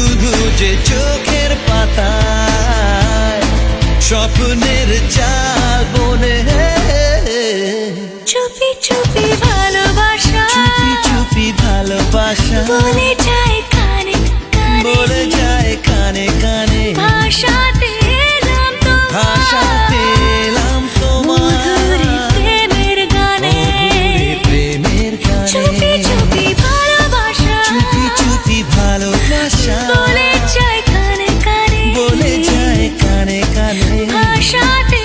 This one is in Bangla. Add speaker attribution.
Speaker 1: শুধু
Speaker 2: যে
Speaker 1: চোখের
Speaker 2: পাতা স্বপ্নের
Speaker 1: চাল বনে।
Speaker 2: চুপি চুপি ভালোবাসা।
Speaker 1: চুপি চুপি ভালোবাসা।
Speaker 2: বলে যায় কানে
Speaker 1: বলে যায় কানে কানে। আশাতে